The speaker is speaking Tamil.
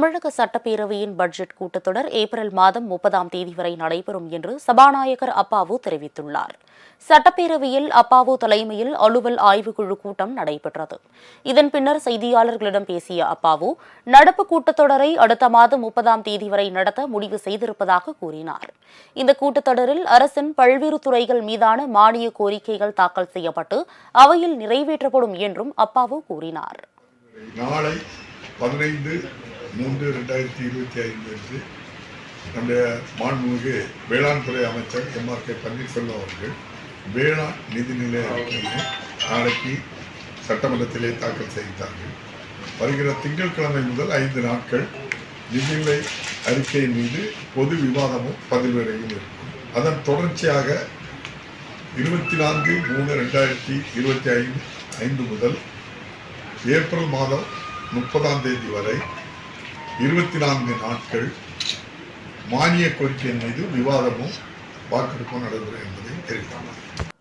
தமிழக சட்டப்பேரவையின் பட்ஜெட் கூட்டத்தொடர் ஏப்ரல் மாதம் முப்பதாம் தேதி வரை நடைபெறும் என்று சபாநாயகர் அப்பாவு தெரிவித்துள்ளார். சட்டப்பேரவையில் அப்பாவு தலைமையில் அலுவல் ஆய்வுக்குழு கூட்டம் நடைபெற்றது. இதன் பின்னர் செய்தியாளர்களிடம் பேசிய அப்பாவு நடப்பு கூட்டத்தொடரை அடுத்த மாதம் முப்பதாம் தேதி வரை நடத்த முடிவு செய்திருப்பதாக கூறினார். இந்த கூட்டத்தொடரில் அரசின் பல்வேறு துறைகள் மீதான மானிய கோரிக்கைகள் தாக்கல் செய்யப்பட்டு அவையில் நிறைவேற்றப்படும் என்றும் அப்பாவு கூறினார். நாளை பதினைந்து மூன்று ரெண்டாயிரத்தி இருபத்தி ஐந்து அன்று நம்முடைய மாண்புமிகு வேளாண் துறை அமைச்சர் எம் ஆர் கே பன்னீர்செல்வம் அவர்கள் வேளாண் நிதிநிலை அறிக்கையை நாளைக்கு சட்டமன்றத்திலே தாக்கல் செய்தார்கள். வருகிற திங்கட்கிழமை முதல் ஐந்து நாட்கள் நிதிநிலை அறிக்கையின் மீது பொது விவாதமும் பதில்வரையும் இருக்கும். அதன் தொடர்ச்சியாக இருபத்தி நான்கு மூணு ரெண்டாயிரத்தி இருபத்தி ஐந்து ஐந்து முதல் ஏப்ரல் மாதம் முப்பதாம் தேதி வரை இருபத்தி நான்கு நாட்கள் மானிய கோரிக்கையின் மீது விவாதமும் வாக்கெடுப்பும் நடைபெறும் என்பதை தெரிவித்தார்.